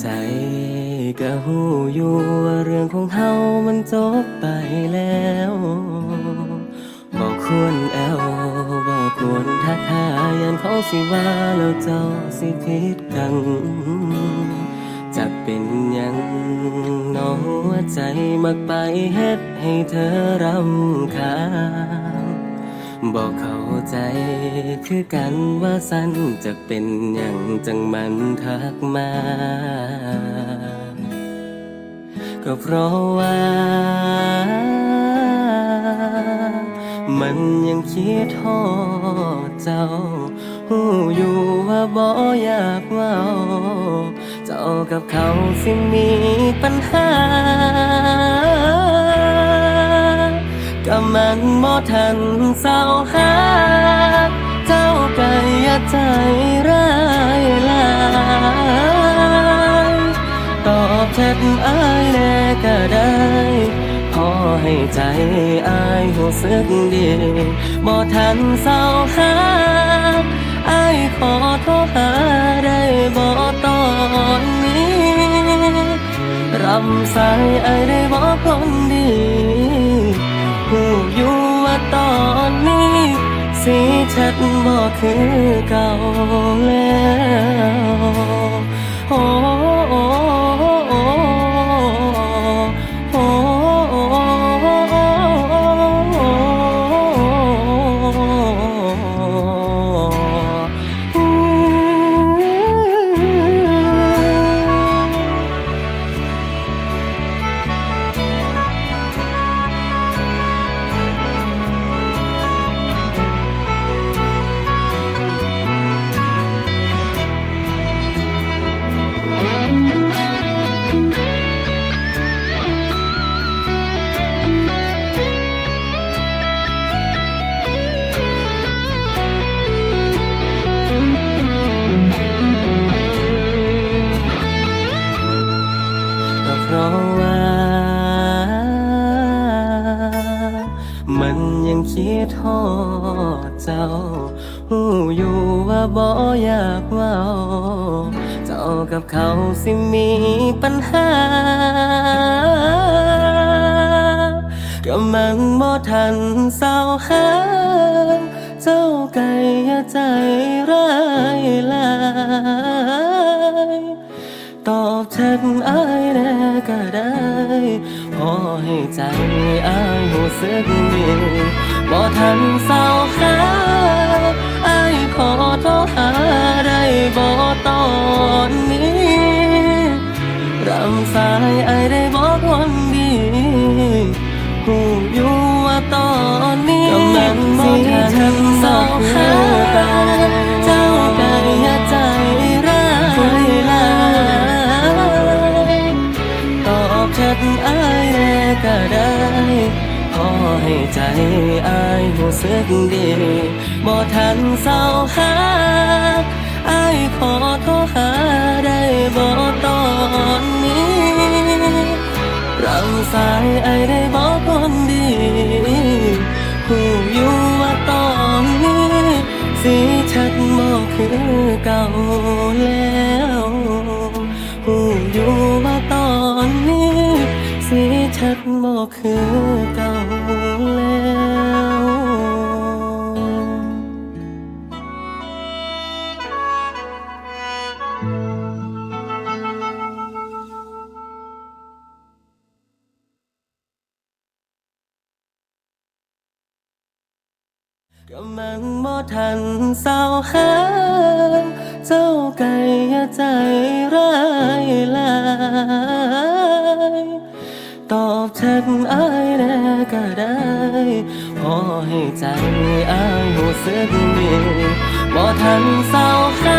ใจก็หูอยู่ว่าเรื่องของเฮามันจบไปแล้วบอกควรแอวบอกควรทักหายันเขาสิว่าแล้วเจ้าสิผิดกันจะเป็นยังน้องหัวใจมักไปเฮ็ดให้เธอรำคาญ บอกเข้าใจคือกันว่าสั้นจะเป็นอย่างจังมันทักมา ก็เพราะว่า มันยังคิดทอดเจ้าหูอยู่ว่าบ่อยากเมาเจ้ากับเขาสิมีปัญหา มันบ่ทันเศร้าหาเจ้าก็อย่าใจร้ายลายตอบแชทอายแน่ก็ได้พอให้ใจอายรู้สึกดีบ่ทันเศร้าหาอายขอโทรหาได้บ่ตอนนี้รำสายไอายได้บอกคนดี หูอยู่ว่าตอนนี้ สีชัดบอคือเก่าแล้วโอ้ ทอดเจ้าหูอยู่ว่าบ่อยากเมาเจ้ากับเขาสิมีปัญหาก็มันบ่ทันเศร้าหาเจ้าไก่ใจร้ายลา ตอบแชทอายแน่ก็ได้ พอให้ใจอายรู้สึกดีบ่ทันเศร้าหาอายขอโทรหาได้บ่ตอนนี้รำสายอายได้บอกคนดีหูอยู่ว่าตอนนี้กำลังสิทันเศร้าหา ก็ได้พอให้ใจอายรู้สึกดีบ่ทันเศร้าหาอายขอโทรหาได้บ่ตอนนี้รำสายอายได้บอกคนดีหูอยู่ว่าตอนนี้ สีชัดบ่คือเก่า บ่คือเก่าแล้วก็มันบ่ทันเศร้าหาเจ้าไก่อย่าใจ อบแชทอายแน่ก็ได้พอให้ใจอายรู้สึกดีบ่ทันเศร้าหา